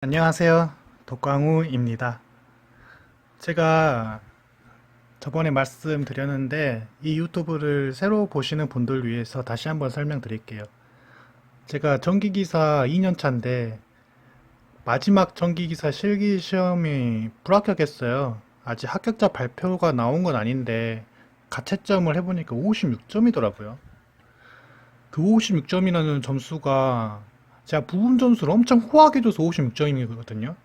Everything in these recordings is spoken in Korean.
안녕하세요. 독광우입니다. 제가 저번에 말씀드렸는데 이 유튜브를 새로 보시는 분들 위해서 다시 한번 설명드릴게요. 제가 전기기사 2년차인데 마지막 전기기사 실기 시험이 불합격했어요. 아직 합격자 발표가 나온 건 아닌데 가채점을 해보니까 56점이더라고요. 그 56점이라는 점수가 제가 부분 점수를 엄청 호하게 줘서 56점이거든요.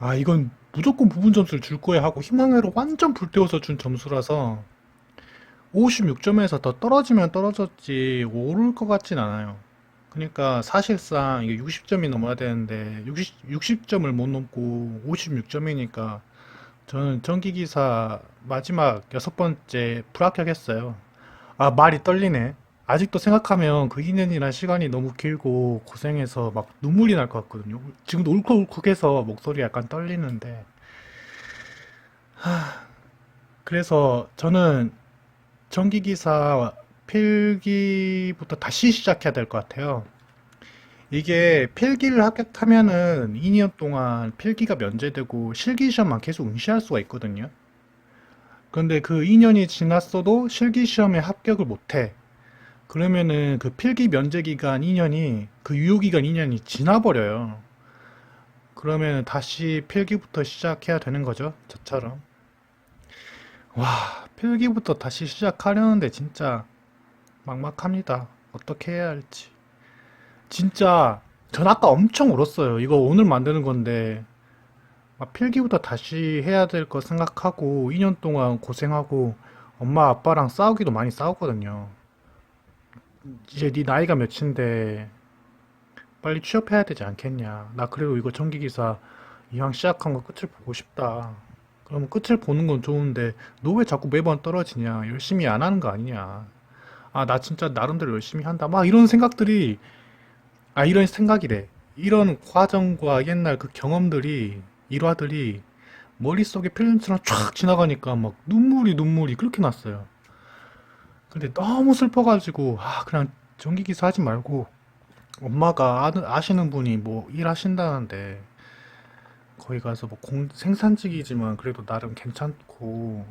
아, 이건 무조건 부분 점수를 줄 거야 하고 희망회로 완전 불태워서 준 점수라서 56점에서 더 떨어지면 떨어졌지 오를 것 같진 않아요. 그러니까 사실상 이게 60점이 넘어야 되는데 60, 60점을 못 넘고 56점이니까 저는 전기기사 마지막 여섯 번째 불합격했어요. 아, 말이 떨리네. 아직도 생각하면 그 2년이란 시간이 너무 길고 고생해서 막 눈물이 날 것 같거든요. 지금도 울컥울컥해서 목소리 약간 떨리는데. 그래서 저는 전기기사 필기부터 다시 시작해야 될 것 같아요. 이게 필기를 합격하면은 2년 동안 필기가 면제되고 실기 시험만 계속 응시할 수가 있거든요. 그런데 그 2년이 지났어도 실기 시험에 합격을 못해. 그러면은 그 필기 면제 기간 2년이 그 유효 기간 2년이 지나버려요. 그러면 다시 필기부터 시작해야 되는 거죠. 저처럼. 와, 필기부터 다시 시작하려는데 진짜 막막합니다. 어떻게 해야 할지. 진짜 전 아까 엄청 울었어요. 이거 오늘 만드는 건데 막 필기부터 다시 해야 될 거 생각하고 2년 동안 고생하고 엄마 아빠랑 싸우기도 많이 싸웠거든요. 이제 네 나이가 몇인데 빨리 취업해야 되지 않겠냐. 나 그래도 이거 전기기사 이왕 시작한 거 끝을 보고 싶다. 그러면 끝을 보는 건 좋은데 너 왜 자꾸 매번 떨어지냐. 열심히 안 하는 거 아니냐. 아, 나 진짜 나름대로 열심히 한다. 막 이런 생각들이 아, 이런 생각이래. 이런 과정과 옛날 그 경험들이 일화들이 머릿속에 필름처럼 쫙 지나가니까 막 눈물이 눈물이 그렇게 났어요. 근데 너무 슬퍼가지고 아 그냥 전기기사 하지 말고 엄마가 아는, 아시는 분이 뭐 일하신다는데 거기 가서 뭐 공, 생산직이지만 그래도 나름 괜찮고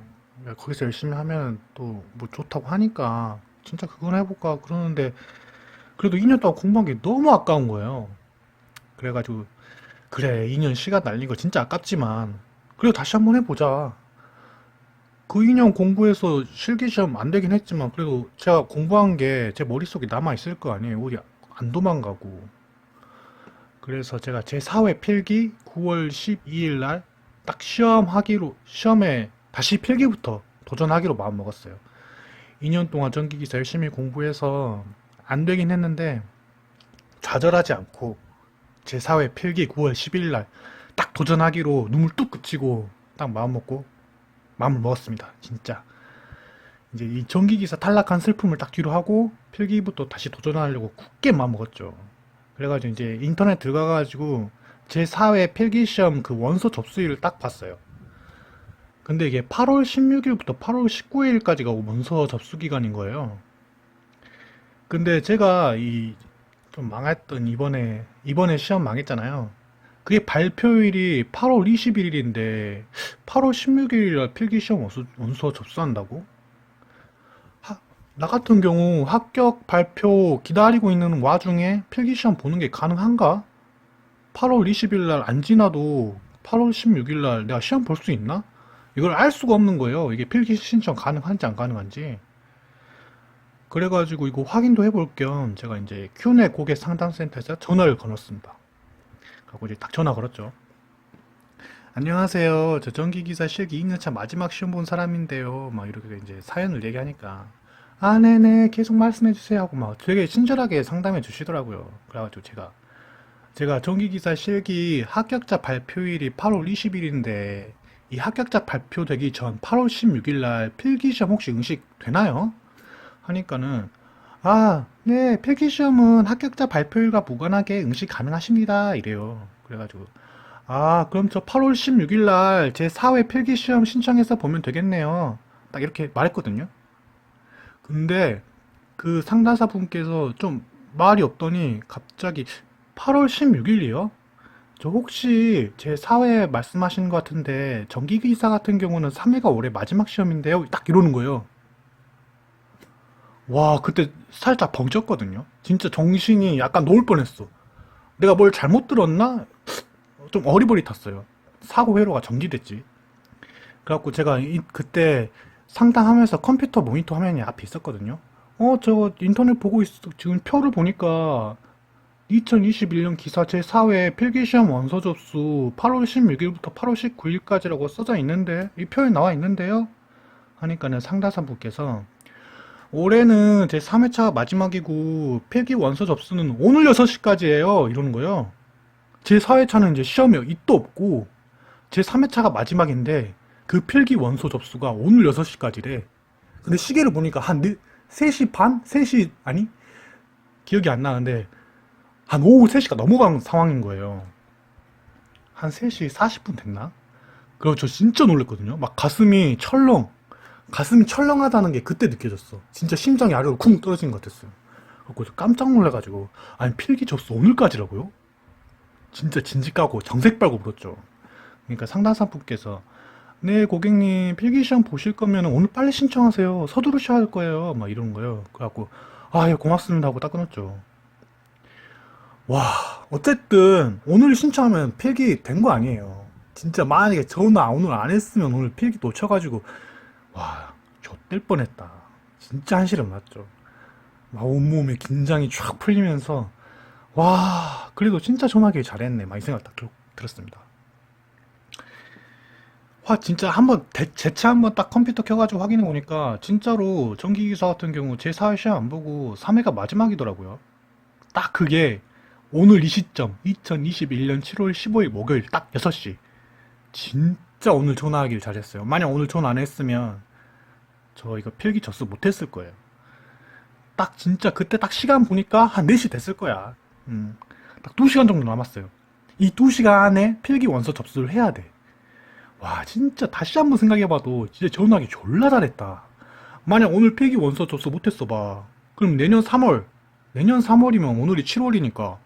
야, 거기서 열심히 하면 또 뭐 좋다고 하니까 진짜 그걸 해볼까 그러는데 그래도 2년 동안 공부한 게 너무 아까운 거예요. 그래가지고 그래 2년 시간 날린 거 진짜 아깝지만 그래도 다시 한번 해보자. 그 2년 공부해서 실기시험 안 되긴 했지만 그래도 제가 공부한 게 제 머릿속에 남아 있을 거 아니에요. 어디 안 도망가고. 그래서 제가 제 4회 필기 9월 12일 날 딱 시험하기로 시험에 다시 필기부터 도전하기로 마음 먹었어요. 2년 동안 전기기사 열심히 공부해서 안 되긴 했는데 좌절하지 않고 제 4회 필기 9월 10일 날 딱 도전하기로 눈물 뚝 그치고 딱 마음 먹고 마음을 먹었습니다. 진짜. 이제 이 전기 기사 탈락한 슬픔을 딱 뒤로 하고 필기부터 다시 도전하려고 굳게 마음 먹었죠. 그래가지고 이제 인터넷 들어가가지고 제 4회 필기 시험 그 원서 접수일을 딱 봤어요. 근데 이게 8월 16일부터 8월 19일까지가 원서 접수 기간인 거예요. 근데 제가 이 좀 망했던 이번에 이번에 시험 망했잖아요. 그게 발표일이 8월 21일인데 8월 16일날 필기시험 원서, 원서 접수한다고? 하- 나 같은 경우 합격 발표 기다리고 있는 와중에 필기시험 보는 게 가능한가? 8월 20일 날 안 지나도 8월 16일 날 내가 시험 볼 수 있나? 이걸 알 수가 없는 거예요. 이게 필기 신청 가능한지 안 가능한지. 그래가지고 이거 확인도 해볼 겸 제가 이제 큐네 고객 상담센터에서 전화를 걸었습니다. 하고 이제 딱 전화 걸었죠. 안녕하세요. 저 전기기사 실기 2년차 마지막 시험 본 사람인데요. 막 이렇게 이제 사연을 얘기하니까 아, 네네. 계속 말씀해 주세요. 하고 막 되게 친절하게 상담해 주시더라고요. 그래가지고 제가 제가 전기기사 실기 합격자 발표일이 8월 20일인데 이 합격자 발표되기 전 8월 16일 날 필기시험 혹시 응시 되나요? 하니까는 아, 네, 필기시험은 합격자 발표일과 무관하게 응시 가능하십니다. 이래요. 그래가지고, 아, 그럼 저 8월 16일 날 제 4회 필기시험 신청해서 보면 되겠네요. 딱 이렇게 말했거든요. 근데 그 상담사 분께서 좀 말이 없더니 갑자기 8월 16일이요? 저 혹시 제 사회 말씀하시는 것 같은데 전기기사 같은 경우는 3회가 올해 마지막 시험인데요. 딱 이러는 거예요. 와, 그때 살짝 벙쪘거든요. 진짜 정신이 약간 놓을 뻔했어. 내가 뭘 잘못 들었나? 좀 어리버리탔어요. 사고 회로가 정지됐지. 그래갖고 제가 이- 그때 상담하면서 컴퓨터 모니터 화면이 앞에 있었거든요. 어, 저 인터넷 보고 있어. 지금 표를 보니까 2021년 기사 제4회 필기시험 원서 접수 8월 16일부터 8월 19일까지라고 써져 있는데 이 표에 나와 있는데요. 하니까는 상담사분께서 올해는 제 3회차가 마지막이고 필기 원서 접수는 오늘 6시까지예요. 이러는 거예요. 제 4회차는 이제 시험이 있도 없고 제 3회차가 마지막인데 그 필기 원서 접수가 오늘 6시까지래. 근데 시계를 보니까 한 3시 반? 3시 아니? 기억이 안 나는데 한 오후 3시가 넘어간 상황인 거예요. 한 3시 40분 됐나? 그리고 저 진짜 놀랐거든요. 막 가슴이 철렁, 가슴이 철렁하다는 게 그때 느껴졌어. 진짜 심장이 아래로 쿵 떨어진 것 같았어요. 그래서 저 깜짝 놀라가지고, 아니, 필기 접수 오늘까지라고요? 진짜 진지 까고 정색 빨고 물었죠. 그러니까 상담사분께서, 네, 고객님, 필기 시험 보실 거면 오늘 빨리 신청하세요. 서두르셔야 할 거예요. 막 이러는 거예요. 그래갖고, 아, 예, 고맙습니다 하고 딱 끊었죠. 와, 어쨌든 오늘 신청하면 필기 된 거 아니에요. 진짜 만약에 전화 오늘 안 했으면 오늘 필기 놓쳐가지고 와, 좆될 뻔했다. 진짜 한시름 났죠. 막 온몸에 긴장이 쫙 풀리면서 와, 그래도 진짜 전화기 잘했네. 막 이 생각 딱 들- 들었습니다. 와, 진짜 한번 대- 재차 한번 딱 컴퓨터 켜가지고 확인해 보니까 진짜로 전기기사 같은 경우 제 4회 시험 안 보고 3회가 마지막이더라고요. 딱 그게 오늘 이 시점 2021년 7월 15일 목요일 딱 6시 진 짜 오늘 전화하길 잘했어요. 만약 오늘 전화 안 했으면 저 이거 필기 접수 못 했을 거예요. 딱 진짜 그때 딱 시간 보니까 한 4시 됐을 거야. 음, 딱 2시간 정도 남았어요. 이 2시간 안에 필기 원서 접수를 해야 돼 와 진짜 다시 한번 생각해봐도 진짜 전화하기 졸라 잘했다. 만약 오늘 필기 원서 접수 못 했어 봐. 그럼 내년 3월 내년 3월이면 오늘이 7월이니까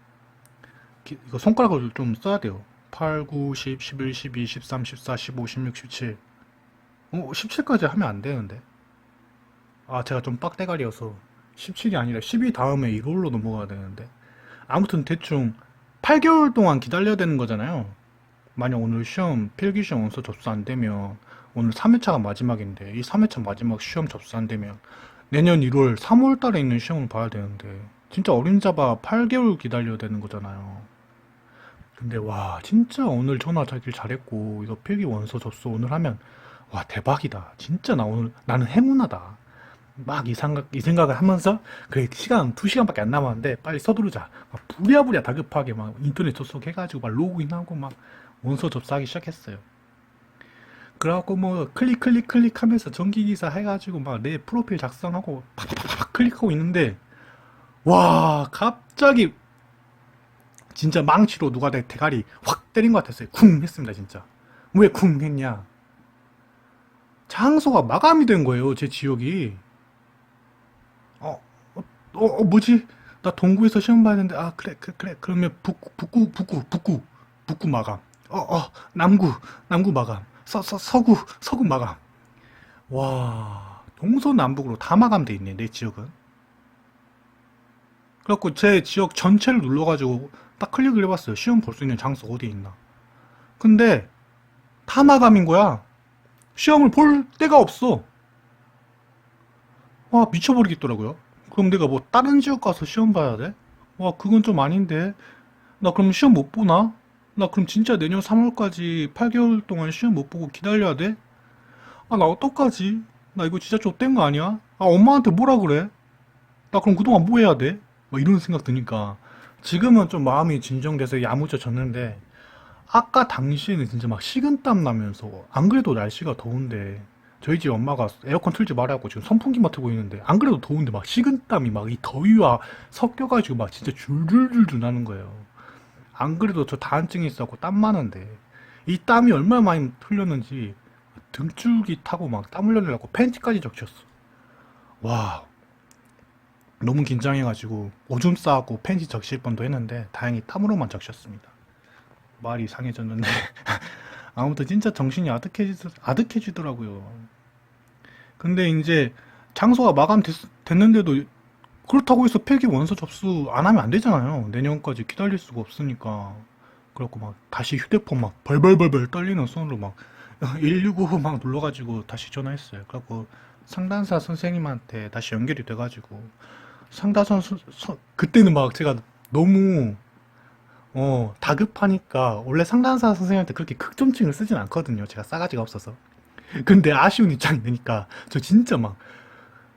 이거 손가락을 좀 써야 돼요. 8, 9, 10, 11, 12, 13, 14, 15, 16, 17. 어, 17까지 하면 안 되는데. 아, 제가 좀 빡대가리여서 17이 아니라 12 다음에 1월로 넘어가야 되는데. 아무튼 대충 8개월 동안 기다려야 되는 거잖아요. 만약 오늘 시험, 필기 시험 원서 접수 안 되면 오늘 3회차가 마지막인데 이 3회차 마지막 시험 접수 안 되면 내년 1월, 3월 달에 있는 시험을 봐야 되는데 진짜 어림잡아 8개월 기다려야 되는 거잖아요. 근데 와 진짜 오늘 전화 자길 잘했고 이거 필기 원서 접수 오늘 하면 와 대박이다. 진짜 나 오늘 나는 행운하다. 막 이 생각 이 생각을 하면서 그래 시간 2시간밖에 안 남았는데 빨리 서두르자. 막 부랴부랴 다급하게 막 인터넷 접속해가지고 막 로그인하고 막 원서 접수하기 시작했어요. 그래갖고 뭐 클릭 클릭 클릭하면서 전기기사 해가지고 막 내 프로필 작성하고 팍팍팍 클릭하고 있는데 와 갑자기 진짜 망치로 누가 내 대가리 확 때린 것 같았어요. 쿵 했습니다 진짜. 왜 쿵 했냐? 장소가 마감이 된 거예요 제 지역이. 어, 어, 어, 어, 뭐지? 나 동구에서 시험 되는데 아 그래 그래 그래 그러면 북구 북구 북구 북구 북구 마감. 어, 어, 남구 남구 마감. 서, 서, 서구 서구 마감. 와 동서남북으로 다 마감돼 있네 내 지역은. 그래갖고 제 지역 전체를 눌러가지고 딱 클릭을 해봤어요. 시험 볼 수 있는 장소 어디에 있나. 근데 다 마감인 거야. 시험을 볼 데가 없어. 와 미쳐버리겠더라고요. 그럼 내가 뭐 다른 지역 가서 시험 봐야 돼? 와 그건 좀 아닌데. 나 그럼 시험 못 보나? 나 그럼 진짜 내년 3월까지 8개월 동안 시험 못 보고 기다려야 돼? 아 나 어떡하지? 나 이거 진짜 좆된 거 아니야? 아 엄마한테 뭐라 그래? 나 그럼 그동안 뭐 해야 돼? 막 이런 생각 드니까 지금은 좀 마음이 진정돼서 야무져졌는데 아까 당시에는 진짜 막 식은땀 나면서 안 그래도 날씨가 더운데 저희 집 엄마가 에어컨 틀지 말라고 지금 선풍기만 틀고 있는데 안 그래도 더운데 막 식은땀이 막 이 더위와 섞여가지고 막 진짜 줄줄줄줄 나는 거예요. 안 그래도 저 다한증이 있었고 땀 많은데 이 땀이 얼마나 많이 흘렸는지 등줄기 타고 막 땀 흘려내려고 팬티까지 적셨어. 와 너무 긴장해가지고 오줌 싸고 팬티 적실 뻔도 했는데 다행히 땀으로만 적셨습니다. 말이 이상해졌는데 아무튼 진짜 정신이 아득해지, 아득해지더라고요. 근데 이제 장소가 마감 됐, 됐는데도 그렇다고 해서 필기 원서 접수 안 하면 안 되잖아요. 내년까지 기다릴 수가 없으니까. 그래갖고 막 다시 휴대폰 막 벌벌벌벌 떨리는 손으로 막 119 막 눌러가지고 다시 전화했어요. 그래갖고 상담사 선생님한테 다시 연결이 돼가지고 상담사 선- 선- 그때는 막 제가 너무 어 다급하니까 원래 상담사 선생님한테 그렇게 극점칭을 쓰진 않거든요. 제가 싸가지가 없어서. 근데 아쉬운 입장이 되니까 저 진짜 막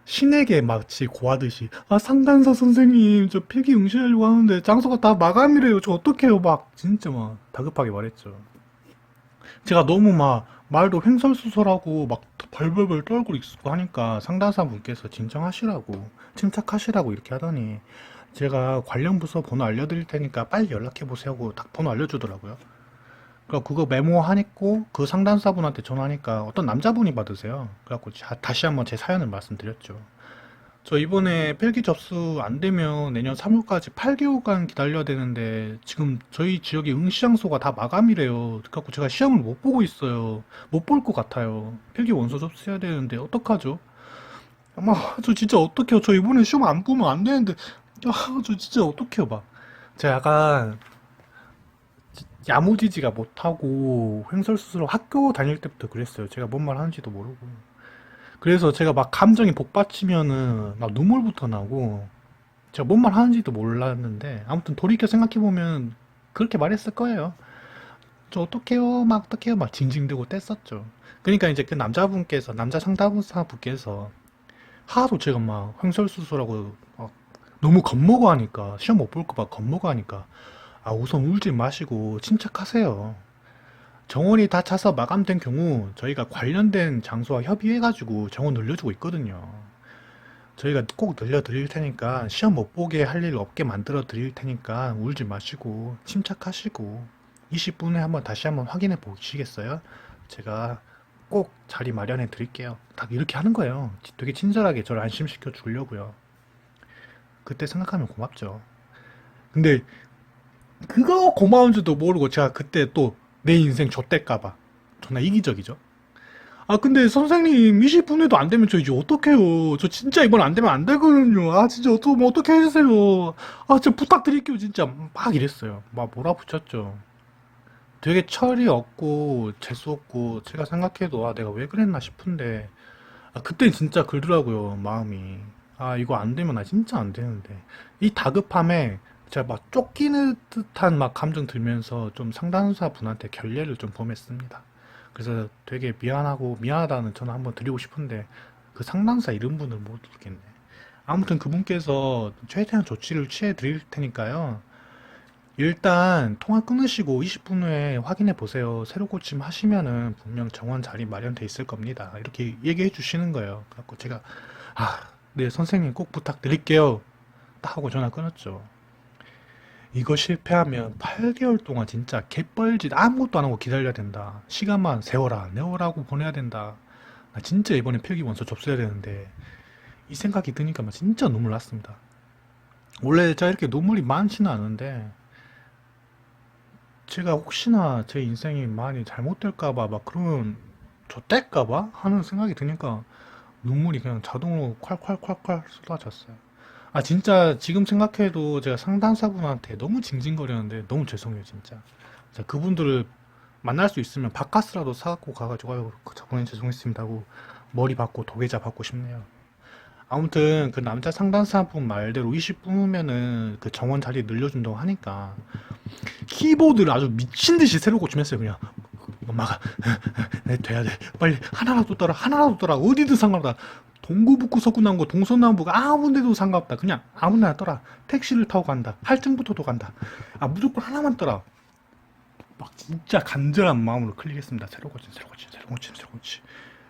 신에게 마치 고하듯이 아 상담사 선생님 저 필기 응시하려고 하는데 장소가 다 마감이래요 저 어떡해요 막 진짜 막 다급하게 말했죠 제가 너무 막 말도 횡설수설하고 막 벌벌벌 떨고 있고 하니까 상담사 분께서 진정하시라고 침착하시라고 이렇게 하더니 제가 관련 부서 번호 알려드릴 테니까 빨리 연락해 보세요 하고 딱 번호 알려주더라고요 그래서 그거 메모하니까 그 상담사분한테 전화하니까 어떤 남자분이 받으세요. 그래갖고 자- 다시 한번 제 사연을 말씀드렸죠. 저 이번에 필기 접수 안 되면 내년 3월까지 8개월간 기다려야 되는데 지금 저희 지역의 응시 장소가 다 마감이래요. 그래갖고 제가 시험을 못 보고 있어요. 못 볼 것 같아요. 필기 원서 접수해야 되는데 어떡하죠? 아마 저 진짜 어떡해요. 저 이번에 시험 안 보면 안 되는데 아, 저 진짜 어떡해요, 막. 제가 약간 야무지지가 못하고 횡설수설 학교 다닐 때부터 그랬어요. 제가 뭔 말 하는지도 모르고. 그래서 제가 막 감정이 복받치면은 막 눈물부터 나고 제가 뭔 말 하는지도 몰랐는데 아무튼 돌이켜 생각해보면 그렇게 말했을 거예요. 저 어떡해요? 막 어떡해요? 막 징징대고 뗐었죠. 그러니까 이제 그 남자분께서 남자 상담사 분께서 하도 제가 막 횡설수설하고 막 너무 겁먹어 하니까 시험 못 볼 거봐 겁먹어 하니까 아, 우선 울지 마시고 침착하세요. 정원이 다 차서 마감된 경우 저희가 관련된 장소와 협의해가지고 정원 늘려주고 있거든요. 저희가 꼭 늘려 드릴 테니까 시험 못 보게 할 일 없게 만들어 드릴 테니까 울지 마시고 침착하시고 20분에 한번 다시 한번 확인해 보시겠어요? 제가 꼭 자리 마련해 드릴게요. 딱 이렇게 하는 거예요. 되게 친절하게 저를 안심시켜 주려고요. 그때 생각하면 고맙죠. 근데 그거 고마운 줄도 모르고 제가 그때 또 내 인생 좆될까봐 존나 이기적이죠. 아 근데 선생님 20분에도 안 되면 저 이제 어떡해요. 저 진짜 이번 안 되면 안 되거든요. 아 진짜 어떡, 뭐 어떻게 해주세요. 아 진짜 부탁드릴게요 진짜 막 이랬어요. 막 몰아붙였죠. 되게 철이 없고 재수 없고 제가 생각해도 아 내가 왜 그랬나 싶은데 아 그때 진짜 그러더라고요 마음이 아 이거 안 되면 나 진짜 안 되는데 이 다급함에 제가 막 쫓기는 듯한 막 감정 들면서 좀 상담사 분한테 결례를 좀 범했습니다. 그래서 되게 미안하고 미안하다는 전화 한번 드리고 싶은데 그 상담사 이름 분을 못 듣겠네. 아무튼 그분께서 최대한 조치를 취해 드릴 테니까요. 일단 통화 끊으시고 20분 후에 확인해 보세요. 새로 고침 하시면은 분명 정원 자리 마련돼 있을 겁니다. 이렇게 얘기해 주시는 거예요. 그래갖고 제가 아, 네 선생님 꼭 부탁드릴게요. 딱 하고 전화 끊었죠. 이거 실패하면 8개월 동안 진짜 개뻘짓 아무것도 안 하고 기다려야 된다. 시간만 세워라, 내워라고 보내야 된다. 나 진짜 이번에 필기 원서 접수해야 되는데 이 생각이 드니까 막 진짜 눈물 났습니다. 원래 제가 이렇게 눈물이 많지는 않은데 제가 혹시나 제 인생이 많이 잘못될까봐 막 그런 좆될까봐 하는 생각이 드니까 눈물이 그냥 자동으로 콸콸콸콸 쏟아졌어요. 아 진짜 지금 생각해도 제가 상담사분한테 너무 징징거렸는데 너무 죄송해요 진짜. 자, 그분들을 만날 수 있으면 바카스라도 사갖고 가가지고 아유 그 저번에 죄송했습니다 하고 머리 받고 도계자 받고 싶네요. 아무튼 그 남자 상담사분 말대로 20분 후면은 그 정원 자리 늘려준다고 하니까 키보드를 아주 미친 듯이 새로 고침했어요 그냥. 엄마가 네, 돼야 돼. 빨리 하나라도 떠라 하나라도 떠라. 어디든 상관없다. 동구북구 서구남구 동서남북 아무데도 상관없다. 그냥 아무나 떠라. 택시를 타고 간다. 할증부터도 간다. 아 무조건 하나만 떠라. 막 진짜 간절한 마음으로 클릭했습니다. 새로 고침 새로 고침 새로 고침 새로 고침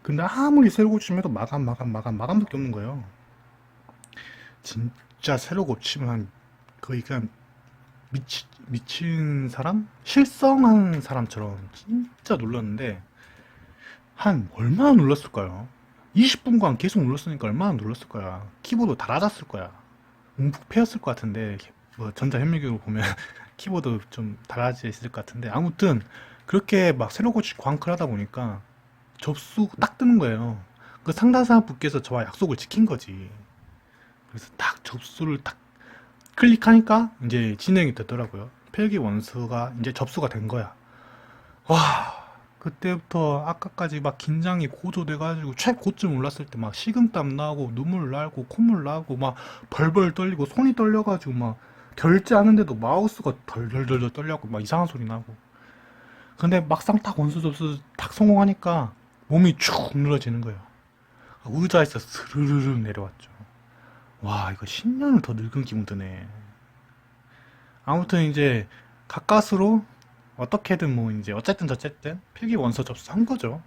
근데 아무리 새로 고침해도 마감 마감 마감 마감밖에 없는 거예요 진짜 새로 고치면 한 거의 그냥 미치, 미친 사람? 실성한 사람처럼 진짜 눌렀는데 한 얼마나 눌렀을까요? 20분간 계속 눌렀으니까 얼마나 눌렀을 거야. 키보드 다 낮았을 거야. 움푹 패였을 것 같은데 뭐 전자현미경으로 보면 키보드 좀 달라져 있을 것 같은데 아무튼 그렇게 막 새로 고치고 광클 하다 보니까 접수 딱 뜨는 거예요. 그 상담사 분께서 저와 약속을 지킨 거지. 그래서 딱 접수를 딱 클릭하니까 이제 진행이 되더라고요. 필기 원서가 이제 접수가 된 거야. 와, 그때부터 아까까지 막 긴장이 고조돼가지고 최고점 올랐을 때 막 식은땀 나고 눈물 나고 콧물 나고 막 벌벌 떨리고 손이 떨려가지고 막 결제하는데도 마우스가 덜덜덜 떨려고 막 이상한 소리 나고. 근데 막상 딱 원서 접수 딱 성공하니까 몸이 축 늘어지는 거예요. 의자에서 스르르르 내려왔죠. 와, 이거 10년을 더 늙은 기분 드네. 아무튼 이제 가까스로 어떻게든 뭐 이제 어쨌든 저쨌든 필기 원서 접수한 거죠.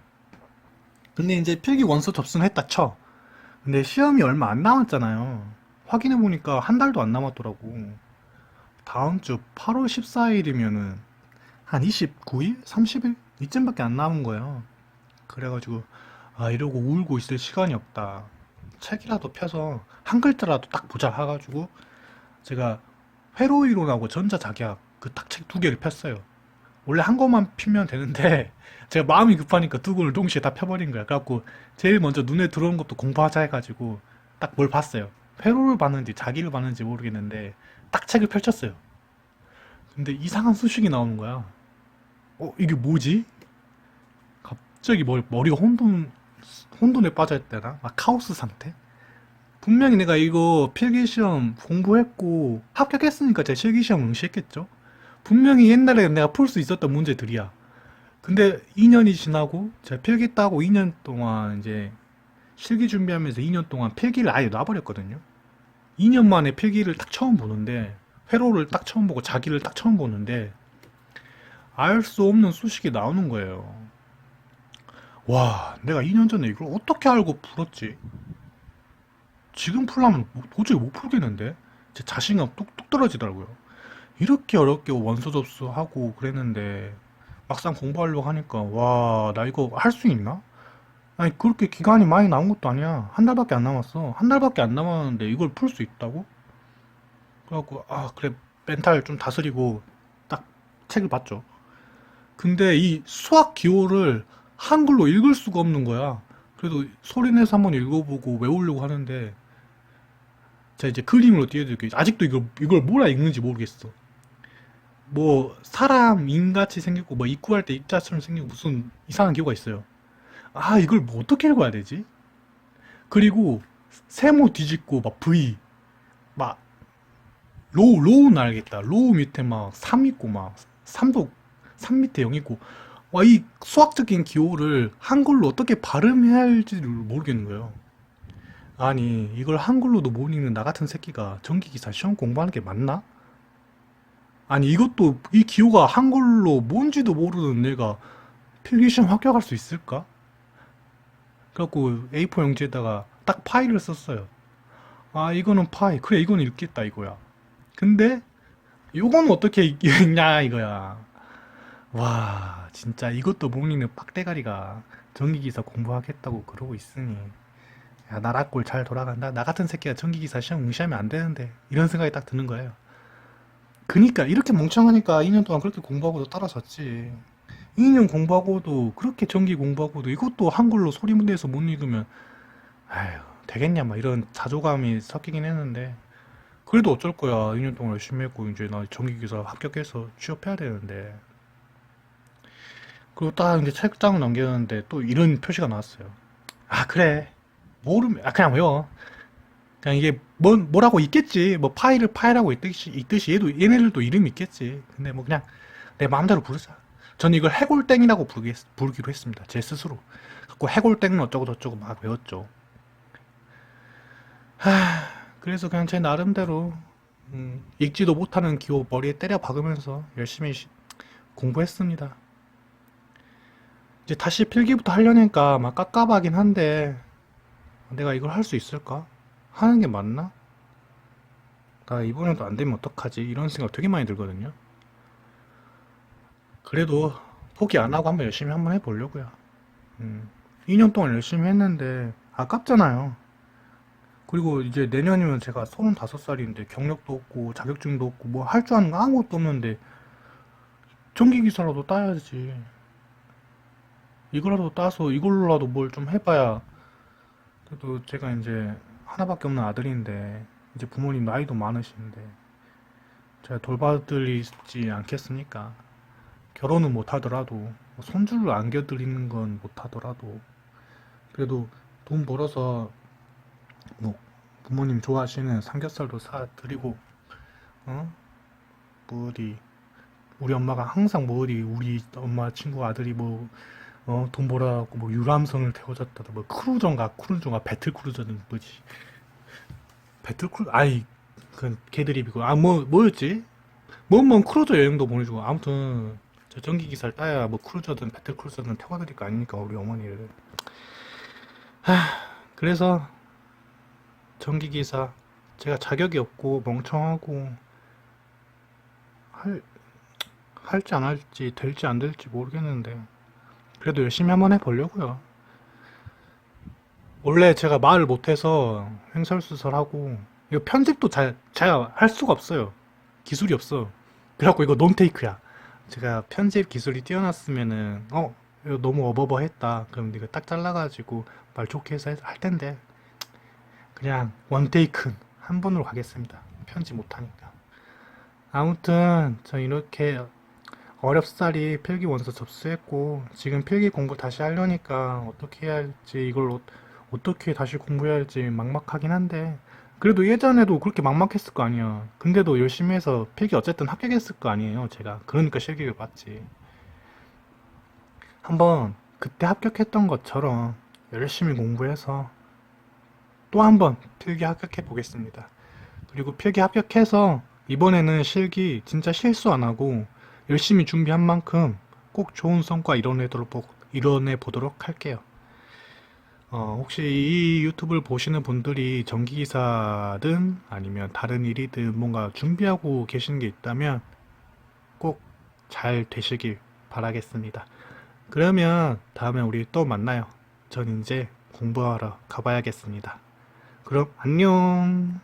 근데 이제 필기 원서 접수는 했다 쳐. 근데 시험이 얼마 안 남았잖아요. 확인해 보니까 한 달도 안 남았더라고. 다음 주 8월 14일이면은 한 29일? 30일? 이쯤밖에 안 남은 거예요. 그래가지고 아 이러고 울고 있을 시간이 없다. 책이라도 펴서 한 글자라도 딱 보자 해가지고 제가 회로 이론하고 전자작약 그 딱 책 두 개를 폈어요. 원래 한 권만 피면 되는데 제가 마음이 급하니까 두 권을 동시에 다 펴버린 거야. 그래갖고 제일 먼저 눈에 들어온 것도 공부하자 해가지고 딱 뭘 봤어요. 회로를 봤는지 자기를 봤는지 모르겠는데 딱 책을 펼쳤어요. 근데 이상한 수식이 나오는 거야. 어 이게 뭐지? 갑자기 머리, 머리가 혼돈 혼돈에 빠져있대나? 막 카오스 상태? 분명히 내가 이거 필기시험 공부했고 합격했으니까 제 실기시험 응시했겠죠? 분명히 옛날에 내가 풀 수 있었던 문제들이야. 근데 2년이 지나고 제가 필기 따고 2년 동안 이제 실기 준비하면서 2년 동안 필기를 아예 놔버렸거든요. 2년 만에 필기를 딱 처음 보는데 회로를 딱 처음 보고 자기를 딱 처음 보는데 알 수 없는 수식이 나오는 거예요. 와, 내가 2년 전에 이걸 어떻게 알고 풀었지? 지금 풀려면 뭐- 도저히 못 풀겠는데? 제 자신감 뚝뚝 떨어지더라고요. 이렇게 어렵게 원서 접수하고 그랬는데 막상 공부하려고 하니까 와, 나 이거 할 수 있나? 아니, 그렇게 기간이 많이 남은 것도 아니야. 한 달밖에 안 남았어. 한 달밖에 안 남았는데 이걸 풀 수 있다고? 그래갖고, 아, 그래, 멘탈 좀 다스리고 딱 책을 봤죠. 근데 이 수학 기호를 한글로 읽을 수가 없는 거야. 그래도 소리내서 한번 읽어보고 외우려고 하는데, 제가 이제 그림으로 띄워드릴게요. 아직도 이걸, 이걸 뭐라 읽는지 모르겠어. 뭐, 사람, 인같이 생겼고, 뭐, 입구할 때 입자처럼 생기고, 무슨 이상한 기호가 있어요. 아, 이걸 뭐 어떻게 읽어야 되지? 그리고, 세모 뒤집고, 막, V, 막, 로우, 로우는 알겠다. 로우 밑에 막, 3 있고, 막, 3도, 3 밑에 0 있고, 와, 이 수학적인 기호를 한글로 어떻게 발음해야 할지를 모르겠는 거예요. 아니, 이걸 한글로도 못 읽는 나 같은 새끼가 전기기사 시험 공부하는 게 맞나? 아니, 이것도, 이 기호가 한글로 뭔지도 모르는 내가 필기시험 합격할 수 있을까? 그래갖고 A4 용지에다가 딱 파일을 썼어요. 아, 이거는 파일. 그래, 이건 읽겠다, 이거야. 근데, 요건 어떻게 읽- 읽냐, 이거야. 와, 진짜 이것도 못 읽는 빡대가리가 전기기사 공부하겠다고 그러고 있으니. 야, 꼴잘 돌아간다. 나 같은 새끼가 전기기사 시험 응시하면 안 되는데. 이런 생각이 딱 드는 거예요. 그니까, 이렇게 멍청하니까 2년 동안 그렇게 공부하고도 따라섰지. 2년 공부하고도, 그렇게 전기 공부하고도, 이것도 한글로 소리문대에서 못 읽으면, 아휴, 되겠냐, 막 이런 자조감이 섞이긴 했는데. 그래도 어쩔 거야. 2년 동안 열심히 했고, 이제 나 전기기사 합격해서 취업해야 되는데. 그리고 딱 이제 책장을 넘겼는데 또 이런 표시가 나왔어요. 아, 그래. 모르면, 아, 그냥 외워. 그냥 이게 뭐, 뭐라고 있겠지. 뭐 파일을 파일하고 있듯이, 있듯이 얘도, 얘네들도 이름이 있겠지. 근데 뭐 그냥 내 마음대로 부르자. 저는 이걸 해골땡이라고 부르기, 부르기로 했습니다. 제 스스로. 갖고 해골땡은 어쩌고 저쩌고 막 외웠죠. 하, 그래서 그냥 제 나름대로, 음, 읽지도 못하는 기호 머리에 때려 박으면서 열심히 시- 공부했습니다. 이제 다시 필기부터 하려니까 막 깝깝하긴 한데 내가 이걸 할 수 있을까? 하는 게 맞나? 나 이번에도 안 되면 어떡하지? 이런 생각 되게 많이 들거든요. 그래도 포기 안 하고 한번 열심히 한번 해보려고요. 음, 2년 동안 열심히 했는데 아깝잖아요. 그리고 이제 내년이면 제가 35살인데 경력도 없고 자격증도 없고 뭐 할 줄 아는 거 아무것도 없는데 전기기사라도 따야지. 이거라도 따서 이걸로라도 뭘 좀 해봐야 그래도 제가 이제 하나밖에 없는 아들인데 이제 부모님 나이도 많으신데 제가 돌봐드리지 않겠습니까? 결혼은 못 하더라도 뭐 손주를 안겨드리는 건 못 하더라도 그래도 돈 벌어서 뭐 부모님 좋아하시는 삼겹살도 사 드리고 어? 뭐 어디 우리 엄마가 항상 뭐 어디 우리 엄마 친구 아들이 뭐 어, 돈 벌어갖고 뭐 유람선을 태워줬다 뭐 크루저인가 크루저가 배틀 크루저는 뭐지? 배틀 크루 아이 그 개드립이고. 아 뭐 뭐였지? 뭐뭐 크루저 여행도 보내주고. 아무튼 저 전기 기사를 따야 뭐 크루저든 배틀 크루저든 태워드릴 거 아닙니까 우리 어머니를. 하 그래서 전기 기사 제가 자격이 없고 멍청하고 할 할지 안 할지 될지 안 될지 모르겠는데 그래도 열심히 한번 해보려고요. 원래 제가 말을 못해서 횡설수설하고 이거 편집도 잘 제가 할 수가 없어요. 기술이 없어. 그래갖고 이거 논테이크야. 제가 편집 기술이 뛰어났으면은 어 이거 너무 어버버했다. 그럼 이거 딱 잘라가지고 말 좋게 해서 할 텐데 그냥 원테이크 한 번으로 가겠습니다. 편집 못하니까. 아무튼 저 이렇게 어렵사리 필기 원서 접수했고 지금 필기 공부 다시 하려니까 어떻게 해야 할지 이걸 어, 어떻게 다시 공부해야 할지 막막하긴 한데 그래도 예전에도 그렇게 막막했을 거 아니야. 근데도 열심히 해서 필기 어쨌든 합격했을 거 아니에요 제가. 그러니까 실기를 봤지. 한번 그때 합격했던 것처럼 열심히 공부해서 또 한번 필기 합격해 보겠습니다. 그리고 필기 합격해서 이번에는 실기 진짜 실수 안 하고 열심히 준비한 만큼 꼭 좋은 성과 이뤄내도록, 이뤄내 보도록 할게요. 어, 혹시 이 유튜브를 보시는 분들이 전기기사든 아니면 다른 일이든 뭔가 준비하고 계시는 게 있다면 꼭 잘 되시길 바라겠습니다. 그러면 다음에 우리 또 만나요. 전 이제 공부하러 가봐야겠습니다. 그럼 안녕.